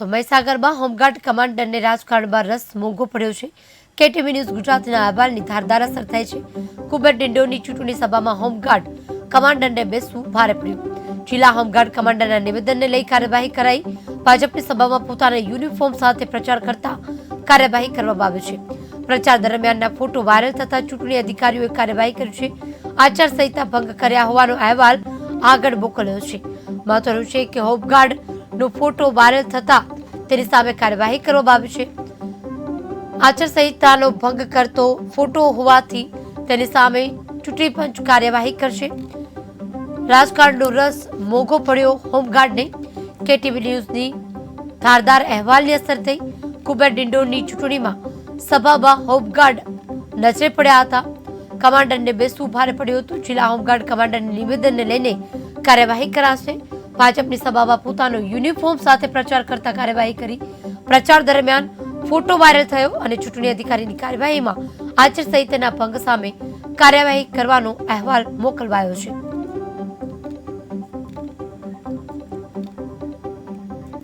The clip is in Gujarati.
તો મહીસાગરમાં હોમગાર્ડ કમાન્ડરને રાજકારણમાં રસ મોંઘો પડ્યો છે. કેટીવી ન્યૂઝ ગુજરાતના અહેવાલની ધારદાર અસર થાય છે. કુબેર ડિંડોની ચૂંટણી સભામાં હોમગાર્ડ કમાન્ડરને બેસવું ભારે પડ્યું. જિલ્લા હોમગાર્ડ કમાન્ડરના નિવેદનને લઈ કાર્યવાહી કરાઈ. ભાજપની સભામાં પોતાના યુનિફોર્મ સાથે પ્રચાર કરતા કાર્યવાહી કરવામાં આવી છે. પ્રચાર દરમિયાનના ફોટો વાયરલ થતા ચૂંટણી અધિકારીઓએ કાર્યવાહી કરી છે. આચારસંહિતા ભંગ કર્યા હોવાનો અહેવાલ આગળ મોકલ્યો છે. મહત્વનું છે કે હોમગાર્ડનો ફોટો વાયરલ થતા તેની સામે કાર્યવાહી કરવામાં આવી છે. આચારસંહિતાનો ભંગ કરતો ફોટો હોવાથી તેની સામે ચૂંટણી પંચ કાર્યવાહી કરશે. રાજકારણનો રસ મોઘો પડ્યો હોમગાર્ડને. કેટીવી ન્યૂઝની ધારદાર અહેવાલની અસર થઈ. કુબેર ડિંડોરની ચૂંટણીમાં સભામાં હોમગાર્ડ નજરે પડ્યા હતા. કમાન્ડરને બેસવું ભારે પડ્યું હતું. જિલ્લા હોમગાર્ડ કમાન્ડરના નિવેદનને લઈને કાર્યવાહી કરાશે. ભાજપની સભામાં પોતાનો યુનિફોર્મ સાથે પ્રચાર કરતા કાર્યવાહી કરી. પ્રચાર દરમિયાન ફોટો વાયરલ થયો અને ચૂંટણી અધિકારીની કાર્યવાહીમાં આચારસંહિતાના ભંગ સામે કાર્યવાહી કરવાનો અહેવાલ મોકલવાયો છે.